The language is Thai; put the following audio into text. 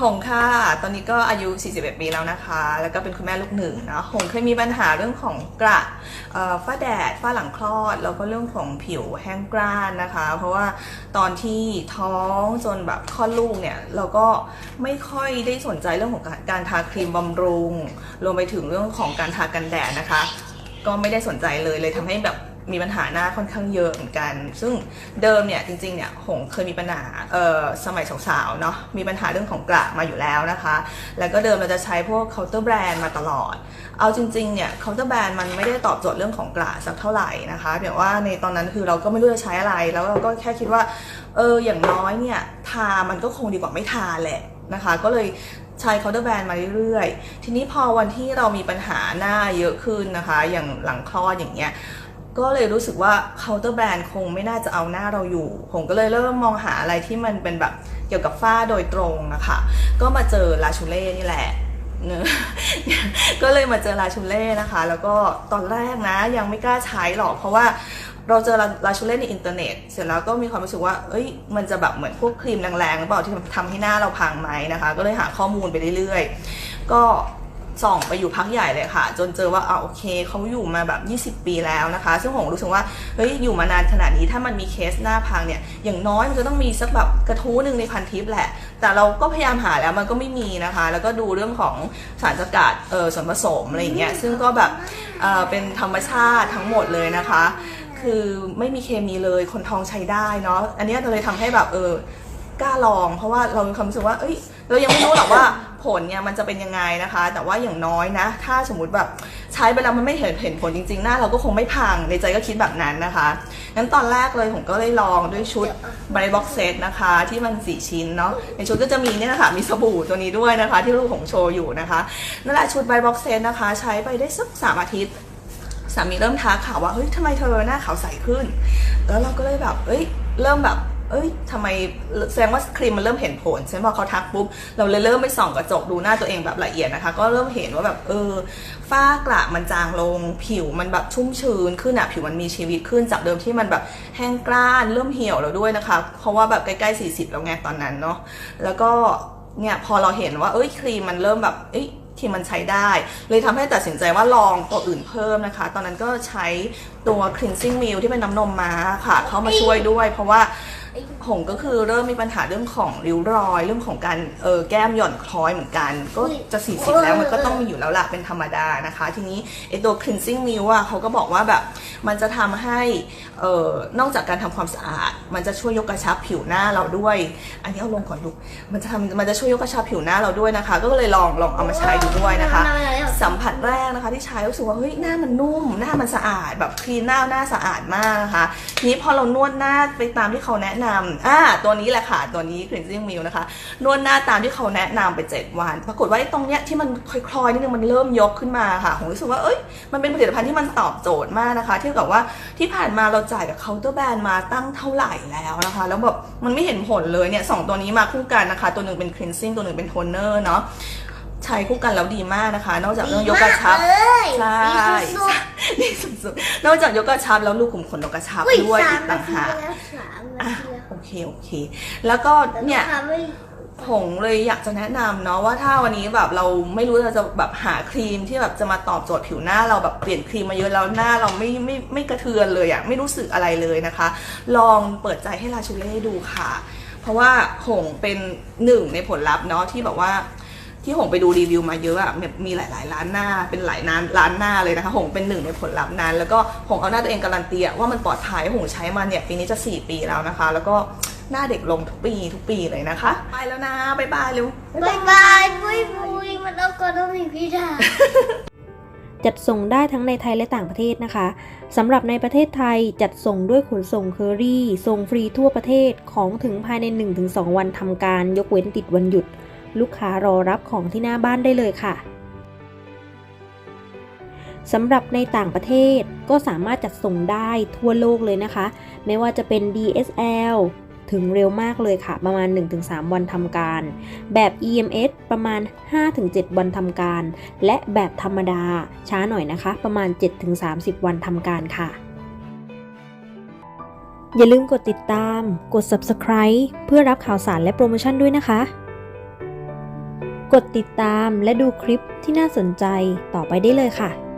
หงค่ะ ตอนนี้ก็อายุ 41 ปีแล้วนะคะ แล้วก็เป็นคุณแม่ลูกหนึ่งนะหงเคยมีปัญหาเรื่องของกระฝ้าแดด ฝ้าหลังคลอด แล้วก็เรื่องของผิวแห้งกร้านนะคะ เพราะว่าตอนที่ท้องจนแบบคลอดลูกเนี่ย เราก็ไม่ค่อยได้สนใจเรื่องของการการทาครีมบำรุง รวมไปถึงเรื่องของการทากันแดดนะคะ ก็ไม่ได้สนใจเลยเลยทำให้แบบ มีปัญหาหน้าค่อนข้างเยอะเหมือนกัน ซึ่งเดิมเนี่ยจริงๆเนี่ยหงเคยมีปัญหาเอ่อสมัยสาวๆเนาะมีปัญหาเรื่องของกระมาอยู่แล้วนะคะ แล้วก็เดิมเราจะใช้พวกเคาน์เตอร์แบรนด์มาตลอด เอาจริงๆเนี่ยเคาน์เตอร์แบรนด์มันไม่ได้ตอบโจทย์เรื่องของกระสักเท่าไหร่นะคะเดี๋ยวว่าในตอนนั้นคือเราก็ไม่รู้จะใช้อะไร แล้วเราก็แค่คิดว่าเอออย่างน้อยเนี่ยทามันก็คงดีกว่าไม่ทาแหละนะคะ ก็เลยใช้เคาน์เตอร์แบรนด์มาเรื่อยๆ ทีนี้พอวันที่เรามีปัญหาหน้าเยอะขึ้นนะคะ อย่างหลังคลอดอย่างเงี้ย ก็เลยรู้สึกว่าเคาน์เตอร์แบรนด์คงไม่น่าจะเอาหน้าเราอยู่ ผมก็เลยเริ่มมองหาอะไรที่มันเป็นแบบเกี่ยวกับฝ้าโดยตรงนะคะก็มาเจอลาชูเล่นี่แหละเนอะก็เลยมาเจอลาชูเล่นะคะ แล้วก็ตอนแรกนะยังไม่กล้าใช้หรอก เพราะว่าเราเจอลาชูเล่ในอินเทอร์เน็ต เสร็จแล้วก็มีความรู้สึกว่า เอ้ย มันจะแบบเหมือนพวกครีมแรงๆหรือเปล่าที่ทำให้หน้าเราพังไหมนะคะ ก็เลยหาข้อมูลไปเรื่อยๆ ก็ ส่องไปอยู่พักใหญ่เลยค่ะ จนเจอว่าอ่าโอเคเขาอยู่มาแบบ 20 ปีแล้วนะคะ ซึ่งผมรู้สึกว่าเฮ้ยอยู่มานานขนาดนี้ถ้ามันมีเคสหน้าพังเนี่ยอย่างน้อยมันจะต้องมีสักแบบกระทู้หนึ่งในพันทิปแหละ แต่เราก็พยายามหาแล้วมันก็ไม่มีนะคะ แล้วก็ดูเรื่องของสารสกัดเออส่วนผสมอะไรอย่างเงี้ยซึ่งก็แบบเออเป็นธรรมชาติทั้งหมดเลยนะคะ คือไม่มีเคมีเลยคนท้องใช้ได้เนาะอันนี้ยเลยทำให้แบบเออกล้าลอง เพราะว่าเรามีความรู้สึกว่าเอ้ยเรายังไม่รู้หรอกว่า ผลเนี่ยมันจะเป็นยังไงนะคะ แต่ว่าอย่างน้อยนะ ถ้าสมมติแบบใช้ไปแล้วมันไม่เห็นเห็นผลจริงๆ หน้าเราก็คงไม่พังในใจก็คิดแบบนั้นนะคะงั้นตอนแรกเลยผมก็เลยลองด้วยชุดบริบ็อกเซตนะคะ ที่มันสี่ชิ้นเนาะในชุดก็จะมีเนี่ยนะคะมีสบู่ตัวนี้ด้วยนะคะ ที่ลูกของโชว์อยู่นะคะนั่นแหละชุดบริบ็อกเซตนะคะ ใช้ไปได้สักสามอาทิตย์สามีเริ่มทักข่าวว่าเฮ้ยทำไมเธอหน้าขาวใสขึ้น แล้วเราก็เลยแบบเอ้ยเริ่มแบบ เอ้ยทำไมแสดงว่าครีมมันเริ่มเห็นผลใช่ไหมพอเขาทักปุ๊บเราเลยเริ่มไปส่องกระจกดูหน้าตัวเองแบบละเอียดนะคะ ก็เริ่มเห็นว่าแบบเออฝ้ากระมันจางลง ผิวมันแบบชุ่มชื้นขึ้นอะผิวมันมีชีวิตขึ้นจากเดิมที่มันแบบแห้งกร้านเริ่มเหี่ยวแล้วด้วยนะคะ เพราะว่าแบบใกล้ๆ40แล้วไงตอนนั้นเนาะแล้วก็เนี่ยพอเราเห็นว่าเอ้ยครีมมันเริ่มแบบเอ้ยครีมมันใช้ได้ เลยทำให้ตัดสินใจว่าลองตัวอื่นเพิ่มนะคะ ตอนนั้นก็ใช้ตัว cleansing milk ที่เป็นน้ำนมม้าค่ะ เข้ามาช่วยด้วย เพราะว่า หงก็คือเริ่มมีปัญหาเรื่องของริ้วรอย เรื่องของการเออแก้มหย่อนคล้อยเหมือนกัน ก็จะส40แล้วมันก็ต้องมีอยู่แล้วล่ะเป็นธรรมดานะคะ ทีนี้ไอตัว cleansing milk อะเขาก็บอกว่าแบบมันจะทำให้เออนอกจากการทำความสะอาด มันจะช่วยยกกระชับผิวหน้าเราด้วย อันนี้เอาลงก่อนลูกมันจะทำมันจะช่วยยกกระชับผิวหน้าเราด้วยนะคะ ก็เลยลองลองเอามาใช้ดูด้วยนะคะ สัมผัสแรกนะคะที่ใช้รู้สึกว่าเฮ้ยหน้ามันนุ่มหน้ามันสะอาดแบบคลีนหน้าหน้าสะอาดมากนะคะทีนี้พอเรานวดหน้าไปตามที่เขาแนะนำอ่าตัวนี้แหละค่ะ ตัวนี้ cleansing milk นะคะ นวดหน้าตามที่เขาแนะนำไป 7 วัน ปรากฏว่าไอ้ตรงเนี้ยที่มันคลอยๆนิดนึงมันเริ่มยกขึ้นมาค่ะผมรู้สึกว่าเอ้ยมันเป็นผลิตภัณฑ์ที่มันตอบโจทย์มากนะคะ เทียบกับว่าที่ผ่านมาเราจ่ายกับเคาน์เตอร์แบรนด์มาตั้งเท่าไหร่แล้วนะคะ แล้วแบบมันไม่เห็นผลเลยเนี่ยสองตัวนี้มาคู่กันนะคะ ตัวหนึ่งเป็น cleansing ตัวหนึ่งเป็น toner เนาะ ช้คู่กันแล้วดีมากนะคะ นอกจากเรื่องยกกระชับใช่ดีสุดดีสุดๆนอกจากยกกระชับแล้วลูกขุมขนเรากระชับๆอุ้ยด้วยสาอีมกนาต่างทีหากแล้วสามนาอะทีแล้วโอเคโอเค แล้วก็เนี่ยแต่ลูกค้าไม่ผงเลยอยากจะแนะนำเนาะว่าถ้าวันนี้แบบเราไม่รู้เราจะแบบหาครีมที่แบบจะมาตอบโจทย์ผิวหน้าเราแบบเปลี่ยนครีมมาเยอะแล้วหน้าเราไม่ไม่ไม่กระเทือนเลยอะไม่รู้สึกอะไรเลยนะคะ ลองเปิดใจให้ลาชูเล่ดูค่ะ เพราะว่าหงเป็นหนึ่งในผลลัพธ์เนาะที่แบบว่า ที่หงไปดูรีวิวมาเยอะอะแบบมีหลายๆร้านหน้าเป็นหลายร้านร้านหน้าเลยนะคะหงเป็นหนึ่งในผลลัพธ์นั้น แล้วก็หงเอาหน้าตัวเองการันตีอะว่ามันปลอดภัยหงใช้มาเนี่ยปีนี้จะ 4 ปีแล้วนะคะ แล้วก็หน้าเด็กลงทุกปีทุกปีเลยนะคะ ไปแล้วนะบ๊ายบายเร็วบายบายบุยบุยมันเอากระต้องมีพี่ดาจัดส่งได้ทั้งในไทยและต่างประเทศนะคะสำหรับในประเทศไทยจัดส่งด้วยขนส่งเคอรี่ส่งฟรีทั่วประเทศของถึงภายใน 1-2 วันทำการยกเว้นติดวันหยุด ลูกค้ารอรับของที่หน้าบ้านได้เลยค่ะสำหรับในต่างประเทศก็สามารถจัดส่งได้ทั่วโลกเลยนะคะ ไม่ว่าจะเป็น DSL ถึงเร็วมากเลยค่ะ ประมาณ 1-3 วันทำการ แบบ EMS ประมาณ 5-7 วันทำการ และแบบธรรมดาช้าหน่อยนะคะ ประมาณ 7-30 วันทำการค่ะ อย่าลืมกดติดตาม กด subscribe เพื่อรับข่าวสารและโปรโมชั่นด้วยนะคะ กดติดตามและดูคลิปที่น่าสนใจต่อไปได้เลยค่ะ